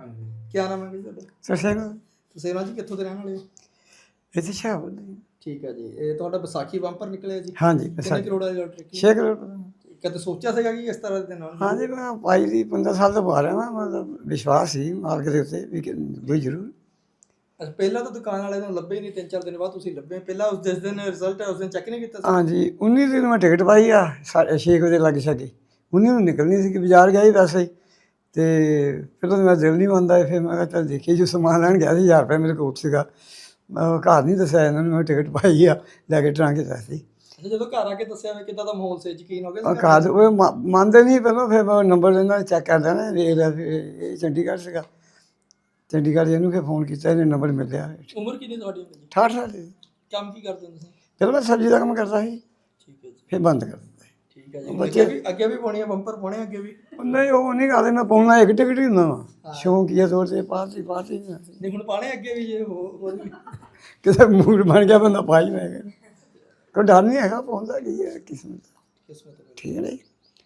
ਹਾਂਜੀ। ਕੀ ਨਾਮ ਹੈ ਜੀ ਤੁਹਾਡਾ? ਸਰਸੇਗਾ ਤੁਸੀਂ ਨਾ ਜੀ ਕਿੱਥੋਂ ਦੇ ਰਹਿਣ ਵਾਲੇ ਹੋ? ਇੱਥੇ ਸ਼ਾਹਬਦ ਠੀਕ ਹੈ ਜੀ। ਇਹ ਤੁਹਾਡਾ ਵਿਸਾਖੀ ਬੰਪਰ ਨਿਕਲਿਆ ਜੀ? ਹਾਂਜੀ ਕਿੰਨੇ ਕਰੋੜ ਦੀ ਲੋਟਰੀ ਛੇ ਕਰੋੜ ਕਦੇ ਸੋਚਿਆ ਸੀਗਾ ਕਿ ਇਸ ਤਰ੍ਹਾਂ ਦੇ ਨਾਲ ਹਾਂਜੀ ਮੈਂ ਪਾਈ ਦੀ 15 ਸਾਲ ਤੋਂ ਪਾ ਰਿਹਾ ਵਾਂ ਮਤਲਬ ਵਿਸ਼ਵਾਸ ਸੀ ਮਾਲਕ ਦੇ ਉੱਤੇ ਵੀ ਕਿ ਕੋਈ ਜ਼ਰੂਰ। ਅੱਛਾ ਪਹਿਲਾਂ ਤਾਂ ਦੁਕਾਨ ਵਾਲੇ ਨੂੰ ਲੱਭੇ ਹੀ ਨਹੀਂ ਤਿੰਨ ਚਾਰ ਦਿਨ ਬਾਅਦ ਤੁਸੀਂ ਲੱਭੇ। ਪਹਿਲਾਂ ਉਸ ਜਿਸ ਦਿਨ ਰਿਜ਼ਲਟ ਹੈ ਉਸ ਦਿਨ ਚੈੱਕ ਨਹੀਂ ਕੀਤਾ ਸੀ? ਹਾਂਜੀ 19 ਦਿਨ ਮੈਂ ਟਿਕਟ ਪਾਈ ਆ 6 ਵਜੇ ਲੱਗ ਸਕੇ। 19 ਨੂੰ ਨਿਕਲਣੀ ਸੀ ਕਿ ਬਾਜ਼ਾਰ ਗਿਆ ਹੀ ਵੈਸੇ ਹੀ ਤੇ ਫਿਰ ਉਹਦੇ ਮੈਂ ਦਿਲ ਨਹੀਂ ਮੰਨਦਾ ਫਿਰ ਮੈਂ ਕਿਹਾ ਚੱਲ ਦੇਖੀਏ ਜੋ ਸਮਾਨ ਲੈਣ ਗਿਆ ਸੀ 1000 ਰੁਪਏ ਮੇਰੇ ਕੋਲ ਸੀਗਾ। ਮੈਂ ਉਹ ਘਰ ਨਹੀਂ ਦੱਸਿਆ ਇਹਨਾਂ ਨੂੰ ਮੈਂ ਟਿਕਟ ਪਾਈ ਆ ਲੈ ਕੇ ਟਰਾਂ ਕੇ ਅੱਛਾ ਜਦੋਂ ਘਰ ਆ ਕੇ ਦੱਸਿਆ ਵੀ ਕਿੱਦਾਂ ਦਾ ਮਾਹੌਲ ਸੀ ਯਕੀਨ ਹੋ ਗਿਆ ਉਹ ਸੀ ਉਹ ਮ- ਮੰਨਦੇ ਨਹੀਂ ਪਹਿਲਾਂ ਫਿਰ ਮੈਂ ਨੰਬਰ ਇਹਨਾਂ ਚੈੱਕ ਕਰਦਾ ਨਾ ਵੇਖ ਲਿਆ ਵੀ ਇਹ ਚੰਡੀਗੜ੍ਹ ਸੀਗਾ। ਚੰਡੀਗੜ੍ਹ ਦੇ ਇਹਨੂੰ ਫਿਰ ਫੋਨ ਕੀਤਾ ਇਹਨੇ ਨੰਬਰ ਮਿਲਿਆ। ਉਮਰ ਕਿੰਨੀ ਤੁਹਾਡੀ? ਹੁੰਦੀ ਜੀ 68 ਸਾਲ ਦੀ। ਕੰਮ ਕੀ ਕਰਦੇ ਹੋ ਤੁਸੀਂ ਪਹਿਲਾਂ ਮੈਂ ਸਬਜ਼ੀ ਦਾ ਕੰਮ ਕਰਦਾ ਸੀ। ਠੀਕ ਹੈ ਜੀ। ਫਿਰ ਬੰਦ ਕਰ ਦਿੱਤਾ। ਠੀਕ ਹੈ ਜੀ। ਅੱਗੇ ਵੀ ਅੱਗੇ ਵੀ ਪਾਉਣੀ ਹੈ ਬੰਪਰ ਪਾਉਣੇ ਅੱਗੇ ਵੀ? ਉਹ ਨਹੀਂ ਉਹ ਨਹੀਂ ਕਰਦੇ ਮੈਂ ਪਾਉਣਾ ਇੱਕ ਟਿਕਟ ਹੀ ਹੁੰਦਾ ਵਾ। ਸ਼ੌਂਕੀਆ ਤੌਰ ਤੇ ਪਾਤੀ ਪਾਤੀ ਨਹੀਂ ਹੁਣ ਪਾਣੇ ਅੱਗੇ ਵੀ ਜੇ ਹੋ- ਹੋਰ ਵੀ। ਕਿਸੇ ਮੂਡ ਬਣ ਗਿਆ ਬੰਦਾ ਪਾਈ ਮੈਂ ਕਿਹਾ। ਕੋਈ ਡਰ ਨਹੀਂ ਹੈਗਾ ਪਾਉਂਦਾ ਕੀ ਹੈ ਕਿਸਮਤ। ਕਿਸਮਤ ਹੈ ਠੀਕ ਹੈ ਨਹੀਂ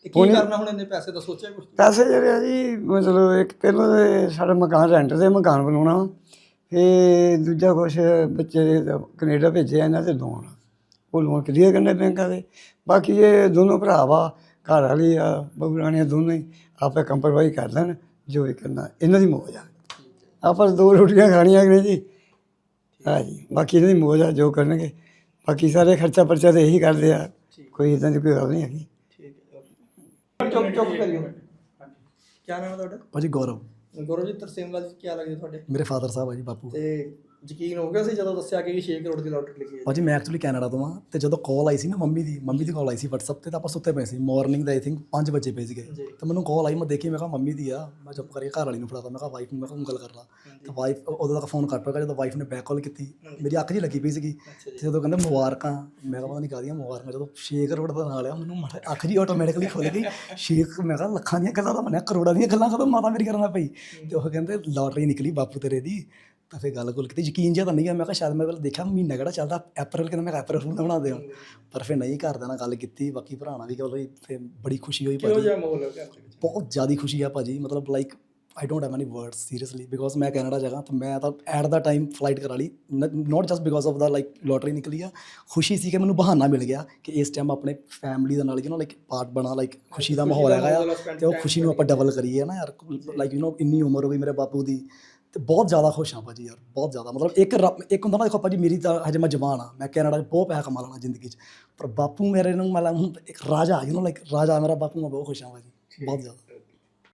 ਤੇ ਕੀ ਕਰਨਾ ਹੁਣ ਇੰਨੇ ਪੈਸੇ ਦਾ ਸੋਚਿਆ ਕੁਝ ਪੈਸੇ ਜਿਹੜੇ ਆ ਜੀ ਮਤਲਬ ਇੱਕ ਪਹਿਲਾਂ ਤੇ ਸਾਡਾ ਮਕਾਨ ਰੈਂਟ ਤੇ ਮਕਾਨ ਬਣਾਉਣਾ ਫਿਰ ਦੂਜਾ ਕੁਛ ਬੱਚੇ ਦੇ ਤਾਂ ਕੈਨੇਡਾ ਭੇਜਿਆ ਇਹਨਾਂ ਤੇ ਲੋਨ ਉਹ ਲੋਨ ਕਲੀਅਰ ਕਰਨੇ ਬੈਂਕਾਂ ਦੇ। ਬਾਕੀ ਇਹ ਦੋਨੋਂ ਭਰਾ ਵਾ ਘਰ ਵਾਲੀ ਆ ਬਗਰਾਣੀਆਂ ਦੋਨੋਂ ਹੀ ਆਪੇ ਕੰਪਰਵਾਈਜ਼ ਕਰ ਲੈਣ ਜੋ ਇਹ ਕਰਨਾ ਇਹਨਾਂ ਦੀ ਮੌਜ ਆ। ਆਪਾਂ ਦੋ ਰੋਟੀਆਂ ਖਾਣੀਆਂ ਕਿ ਜੀ? ਹਾਂ ਜੀ ਬਾਕੀ ਇਹਨਾਂ ਦੀ ਮੌਜ ਆ ਜੋ ਕਰਨਗੇ। ਬਾਕੀ ਸਾਰੇ ਖਰਚਾ ਪਰਚਾ ਤੇ ਇਹੀ ਕਰਦੇ ਆ ਕੋਈ ਇਦਾਂ ਦੀ ਕੋਈ ਗੱਲ ਨਹੀਂ ਹੈਗੀ। ਚੁੱਪ ਚੁੱਪ ਕਰਿਓ। ਕੀ ਨਾਮ ਹੈ ਤੁਹਾਡਾ? ਭਾਜੀ ਗੌਰਵ। ਗੁਰੂ ਜੀ ਤਰਸੇਮ ਲਾਲ ਜੀ ਕੀ ਲੱਗਦੇ ਤੁਹਾਡੇ? ਮੇਰੇ ਫਾਦਰ ਸਾਹਿਬ ਆ ਜੀ ਬਾਪੂ। ਤੇ ਯਕੀਨ ਹੋ ਗਿਆ ਸੀ ਜਦੋਂ ਦੱਸਿਆ ਕਿ 6 ਕਰੋੜ ਦੀ ਲੋਟਰੀ ਲੱਗੀ ਹੈ ਭਾਜੀ ਮੈਂ ਐਕਚੁਅਲੀ ਕੈਨੇਡਾ ਤੋਂ ਆ ਤੇ ਜਦੋਂ ਕਾਲ ਆਈ ਸੀ ਨਾ ਮੰਮੀ ਦੀ ਮੰਮੀ ਦੀ ਕਾਲ ਆਈ ਸੀ WhatsApp ਤੇ ਤਾਂ ਆਪਾਂ ਸੁੱਤੇ ਪਏ ਸੀ। ਮਾਰਨਿੰਗ ਦਾ ਆਈ ਥਿੰਕ 5 ਵਜੇ ਪਏ ਸੀਗੇ। ਤੇ ਮੈਨੂੰ ਕਾਲ ਆਈ ਮੈਂ ਦੇਖੀ ਮੈਂ ਕਿਹਾ ਮੰਮੀ ਦੀ ਆ ਮੈਂ ਚੁੱਪ ਕਰਕੇ ਘਰ ਵਾਲੀ ਨੂੰ ਫੜਾਤਾ। ਮੈਂ ਕਿਹਾ ਵਾਈਫ ਨੂੰ ਮੈਂ ਕਿਹਾ ਗੱਲ ਕਰ ਲਾ। ਤੇ ਵਾਈਫ ਉਦੋਂ ਤੱਕ ਫੋਨ ਕੱਟ ਹੋ ਗਿਆ ਜਦੋਂ ਵਾਈਫ ਨੇ ਬੈਕ ਕਾਲ ਕੀਤੀ। ਮੇਰੀ ਅੱਖ ਜੀ ਲੱਗੀ ਪਈ ਸੀਗੀ। ਤੇ ਜਦੋਂ ਕਹਿੰਦੇ ਮੁਬਾਰਕਾਂ ਮੈਂ ਕਿਹਾ ਪਤਾ ਨਹੀਂ ਕਾਹਦੀਆਂ ਮੁਬਾਰਕਾਂ ਜਦੋਂ 6 ਕਰੋੜ ਦਾ ਨਾਲ ਆ ਮੈਨੂੰ ਮਾੜਾ- ਅੱਖ ਜੀ ਆਟੋਮੈਟਿਕਲੀ ਖੁੱਲ ਗਈ। 6 ਮੈਂ ਕਿਹਾ ਲੱਖਾਂ ਦੀਆਂ ਗੱਲਾਂ ਤਾਂ ਮੰਨਿਆ ਕਰੋੜਾਂ ਦੀਆਂ ਗੱਲਾਂ ਕਦੋਂ ਮਾਤਾ ਮੇਰੀ ਕਰਨਾ ਪਈ? ਤੇ ਉਹ ਕਹਿੰਦੇ ਲਾਟਰੀ ਨਿਕਲੀ ਬਾਪੂ ਤੇਰੇ ਦੀ ਤਾਂ ਫਿਰ ਗੱਲ ਗੁੱਲ ਕੀਤੀ ਯਕੀਨ ਜਿਹਾ ਤਾਂ ਨਹੀਂ ਗਿਆ ਮੈਂ ਕਿਹਾ ਸ਼ਾਇਦ ਮੈਂ ਪਹਿਲਾਂ ਦੇਖਿਆ ਮਹੀਨਾ ਕਿਹੜਾ ਚੱਲਦਾ ਅਪ੍ਰੈਲ ਕਹਿੰਦਾ ਮੈਂ ਕਿਹਾ ਅਪ੍ਰੈਲ ਫੂਲ ਦਾ ਬਣਾ ਦਿਓ ਪਰ ਫਿਰ ਨਹੀਂ ਘਰਦਿਆਂ ਨਾਲ ਗੱਲ ਕੀਤੀ ਬਾਕੀ ਭਰਾਣਾ ਵੀ ਕਿ ਫਿਰ ਬੜੀ ਖੁਸ਼ੀ ਹੋਈ ਕਿਹੋ ਭਾਜੀ ਜਿਹਾ ਮਾਹੌਲ ਹੈ ਘਰ ਦੇ ਵਿੱਚ ਬਹੁਤ ਜ਼ਿਆਦਾ ਖੁਸ਼ੀ ਆ ਭਾਜੀ ਮਤਲਬ like I don't have any words seriously because ਮੈਂ ਕੈਨੇਡਾ ਜਗ੍ਹਾ ਤਾਂ ਮੈਂ ਤਾਂ ਐਟ ਦਾ ਟਾਈਮ ਫਲਾਈਟ ਕਰਾ ਲਈ not just because of the like lottery ਨਿਕਲੀ ਆ ਖੁਸ਼ੀ ਸੀ ਕਿ ਮੈਨੂੰ ਬਹਾਨਾ ਮਿਲ ਗਿਆ ਕਿ ਇਸ ਟਾਈਮ ਆਪਣੇ ਫੈਮਿਲੀ ਦੇ ਨਾਲ ਯੂ نو ਲਾਈਕ ਪਾਰਟ ਬਣਾ ਲਾਈਕ ਖੁਸ਼ੀ ਦਾ ਮਾਹੌਲ ਹੈਗਾ ਆ ਤੇ ਉਹ ਖੁਸ਼ੀ ਨੂੰ ਆਪਾਂ ਡਬਲ ਕਰੀਏ ਨਾ ਯਾਰ ਲਾਈਕ ਯੂ نو ਇੰਨੀ ਉਮਰ ਹੋ ਗਈ ਮੇਰੇ ਬਾਪੂ ਦੀ ਤੇ ਬਹੁਤ ਜ਼ਿਆਦਾ ਖੁਸ਼ ਹਾਂ ਭਾਜੀ ਯਾਰ ਬਹੁਤ ਜ਼ਿਆਦਾ। ਮਤਲਬ ਇੱਕ ਰੱਬ- ਇੱਕ ਹੁੰਦਾ ਨਾ ਦੇਖੋ ਭਾਜੀ ਮੇਰੀ ਤਾਂ ਹਜੇ ਮੈਂ ਜਵਾਨ ਆ ਮੈਂ ਕੈਨੇਡਾ 'ਚ ਬਹੁਤ ਪੈਸਾ ਕਮਾ ਲੈਣਾ ਜ਼ਿੰਦਗੀ 'ਚ। ਪਰ ਬਾਪੂ ਮੇਰੇ ਨੂੰ ਮਤਲਬ ਇੱਕ ਰਾਜਾ ਯੂ نو ਲਾਈਕ ਰਾਜਾ ਮੇਰਾ ਬਾਪੂ ਮੈਂ ਬਹੁਤ ਖੁਸ਼ ਹਾਂ ਭਾਜੀ ਬਹੁਤ ਜ਼ਿਆਦਾ।